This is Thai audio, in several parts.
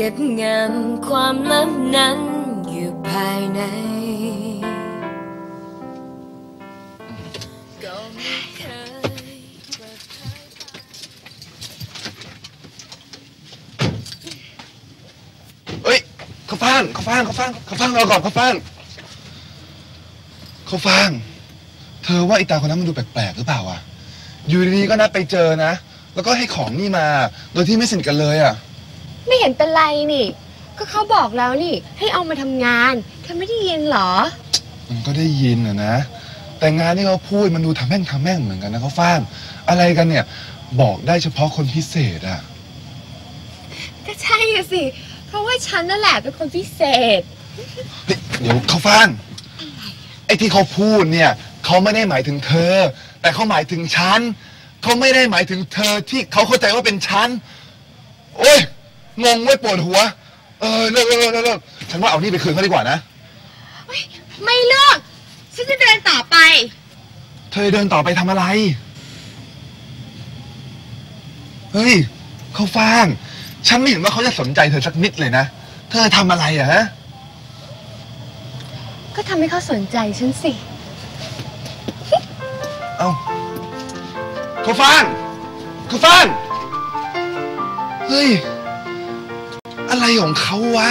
เก็บงำความลับนั้นอยู่ภายในก็ไม่เอ้ยข้าวฟ่างข้าวฟ่างข้าวฟ่างข้าวฟ่างรอก่อนข้าวฟ่างข้าวฟ่าง เธอว่าไอตาคนนั้นมันดูแปลกๆหรือเปล่าวะอยู่ดีๆก็นัดไปเจอนะ แล้วก็ให้ของนี่มา โดยที่ไม่สนิทกันเลยอะ ไม่เห็นเป็นไรนี่ ก็เขาบอกแล้วนี่ ให้เอามาทำงานเธอไม่ได้ยินเหรอ มันก็ได้ยินอะนะ แต่งานที่เขาพูดมันดูทำแม่งทำแม่งเหมือนกันนะข้าวฟ่างอะไรกันเนี่ย บอกได้เฉพาะคนพิเศษอะก็ใช่อะสิ เพราะว่าฉันนั่นแหละเป็นคนพิเศษเฮ้ยเดี๋ยวเขาฟังไอ้ที่เขาพูดเนี่ยเขาไม่ได้หมายถึงเธอ แต่เขาหมายถึงฉันเขาไม่ได้หมายถึงเธอที่เขาเข้าใจว่าเป็นฉันโอ้ย งงไว้ยปวดหัว เออเลิกเลิกเลิกเลิกเลิกฉันว่าเอานี่ไปคืนเขาดีกว่านะไม่เลิกฉันจะเดินต่อไป เธอเดินต่อไปทำอะไร เฮ้ย เขาฟังฉันไม่เห็นว่าเขาจะสนใจเธอสักนิดเลยนะ เธอทำอะไรอะฮะ ก็ทำให้เขาสนใจฉันสิ เอ้าเขาฟังเขาฟังเฮ้ย อะไรของเขาวะ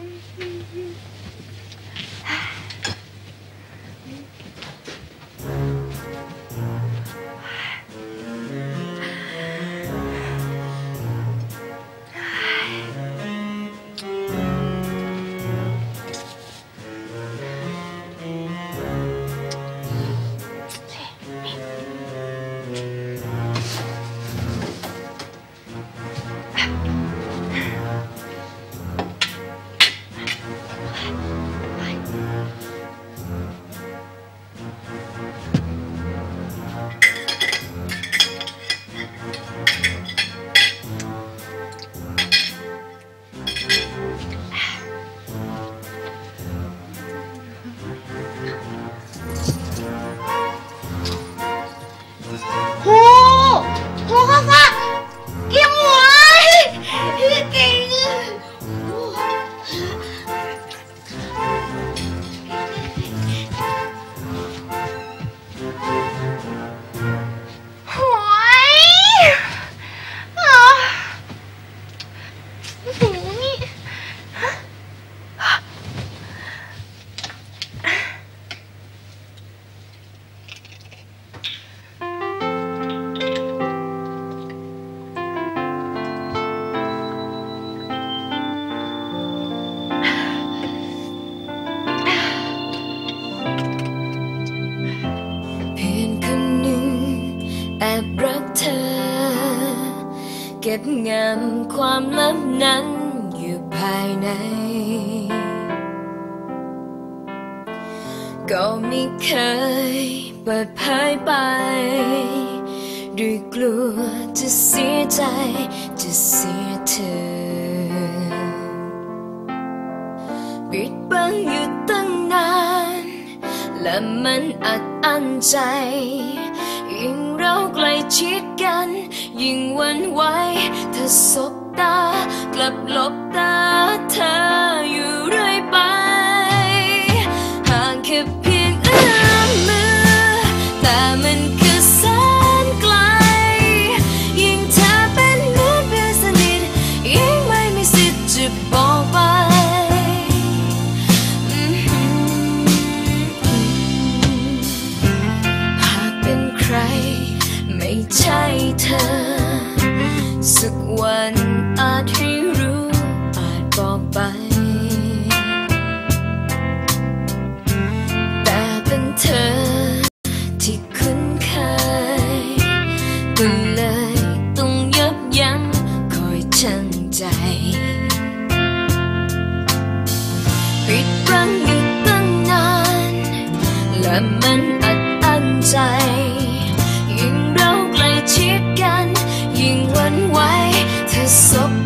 โห ก็บงำความลับนั้นอยู่ภายใน ก็ไม่เคยเปิดเผยไป ด้วยกลัวจะเสียใจจะเสียเธอ ปิดบังอยู่ตั้งนาน และมันอัดอั้นใจ ยิ่งเราใกล้ชิด กัน ยิ่งหวันไหวเธอสบตากลับหลบตาเธออยู่ เธอ สักวันอาจให้รู้อาจบอกไป แต่เป็นเธอที่คุ้นเคยก็เลยต้องยับยั้งคอยชั่งใจปิดรังอยู่ตั้งนาน และมันอัดอั้นใจ เ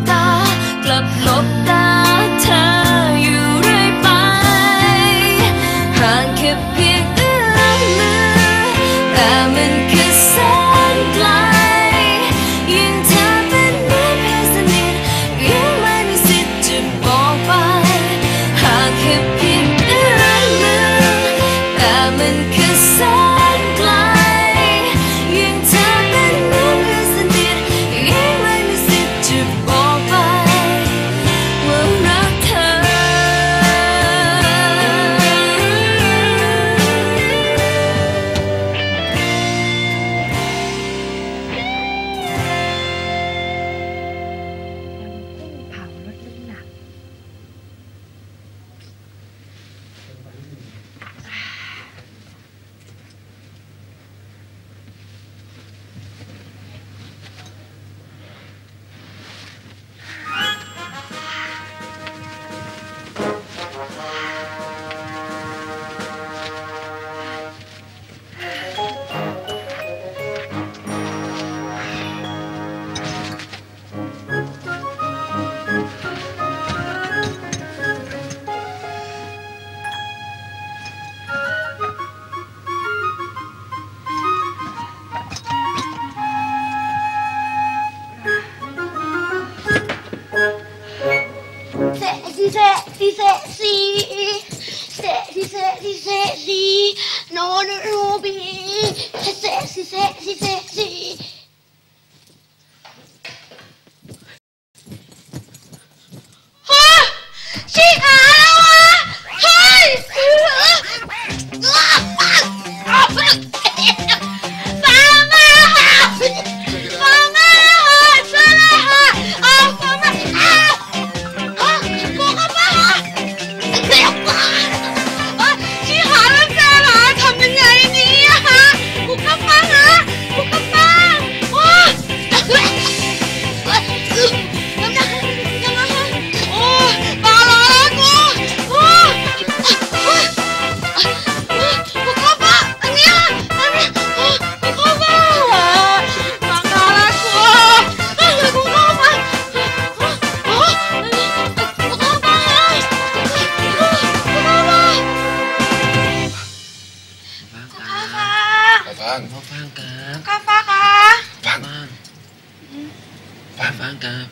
ครับ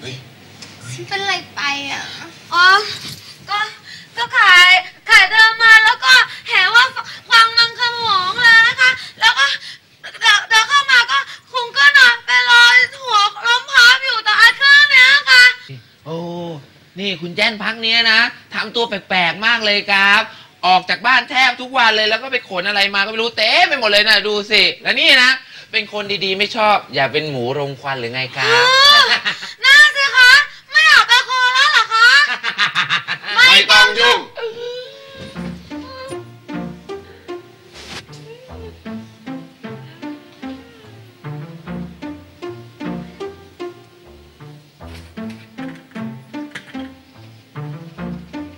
เฮ้ยฉันเป็นอะไรไปอะ อ๋อ ก็ ก็ขาย ขายเดินมาแล้วก็เห็นว่าฟังมันขโมงเลยนะคะ แล้วก็เดินเดินเข้ามาก็คุณก็นอนไปรอหัวล้มพับอยู่ตรงไอ้เครื่องเนี้ยค่ะ โอ้ นี่คุณแจ้นพักเนี้ยนะทำตัวแปลกๆมากเลยครับ ออกจากบ้านแทบทุกวันเลยแล้วก็ไปขนอะไรมาก็ไม่รู้เต็มไปหมดเลยนะดูสิ แล้วนี่นะ เป็นคนดีๆ ไม่ชอบ อย่าเป็นหมูรงควันหรือไงครับน่าสิคะ ไม่อยากเป็นคนแล้วเหรอคะ ไม่ต้องยุ่ง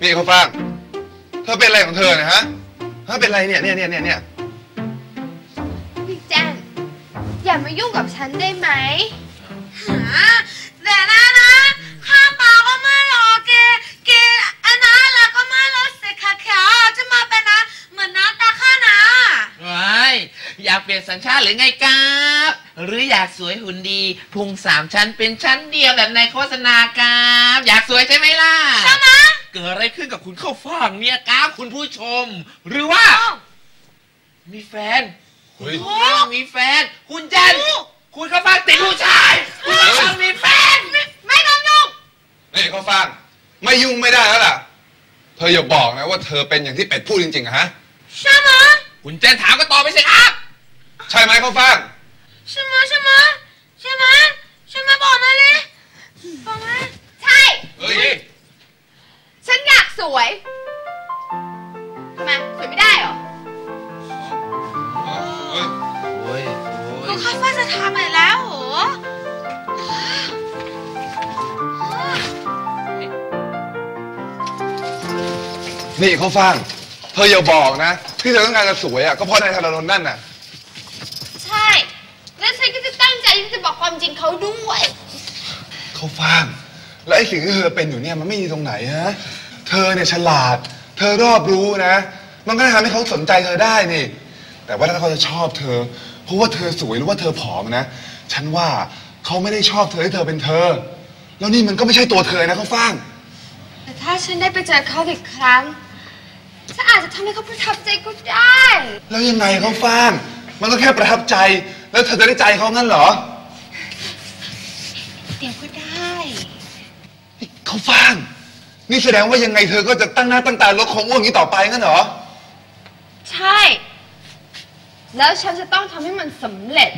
นี่เขาฟังเธอเป็นอะไรของเธอเนะฮะเธอเป็นอะไรเนี่ยเนี่ยเนี่ยเนี่ย มายุ่งกับฉันได้ไหมหาแต่นะนะข้าวเปล่าก็ไม่รอเกเกอันนั้นแล้วก็ไม่รอเสกขาขาจะมาเป็นนะอยากเปลี่ยนสัญชาติหรือไงครับ หรืออยากสวยหุ่นดีพุงสามชั้นเป็นชั้นเดียวแบบในโฆษณาครับ อยากสวยใช่ไหมล่ะใช่ไหมเกิดอะไรขึ้นกับคุณเข้าฟ่างเนี่ยครับคุณผู้ชม หรือว่า มีแฟน เฮ้ยคุณเข้าฟ่างมีแฟน คุณจัน คุณเข้าฟ่างติดผู้ชายคุณเข้าฟ่างมีแฟน ไม่ต้องยุ่งนี่เขาฟังไม่ยุ่งไม่ได้แล้วล่ะ เธออย่าบอกนะว่าเธอเป็นอย่างที่เป็ดพูดจริงๆอะฮะ ใช่ไหมคุณเจนถามก็ตอบไปสิครับ ใช่ไหมเขาฟัง นี่เขาฟัง เธออย่าบอกนะ ที่เธอต้องการจะสวยอะก็เพราะนายธนนท์นั่นน่ะ ใช่ แล้วฉันก็จะตั้งใจที่จะบอกความจริงเขาด้วยเขาฟัง แล้วไอ้สิ่งที่เธอเป็นอยู่เนี่ยมันไม่ดีตรงไหนฮะ เธอเนี่ยฉลาด เธอรอบรู้นะ มันก็ทำให้เขาสนใจเธอได้นี่ แต่ว่าถ้าเขาจะชอบเธอ เพราะว่าเธอสวยหรือว่าเธอผอมนะ ฉันว่าเขาไม่ได้ชอบเธอให้เธอเป็นเธอ แล้วนี่มันก็ไม่ใช่ตัวเธอนะเขาฟัง แต่ถ้าฉันได้ไปเจอเขาอีกครั้ง ฉันอาจจะทำให้เขาประทับใจก็ได้ แล้วยังไงเขาฟังมันก็แค่ประทับใจ แล้วเธอจะได้ใจเขางั้นเหรอ เดี๋ยวก็ได้นี่เขาฟังนี่แสดงว่ายังไงเธอก็จะตั้งหน้าตั้งตาลดความอ้วนอย่างนี้ต่อไปงั้นเหรอ ใช่ แล้วฉันจะต้องทำให้มันสำเร็จ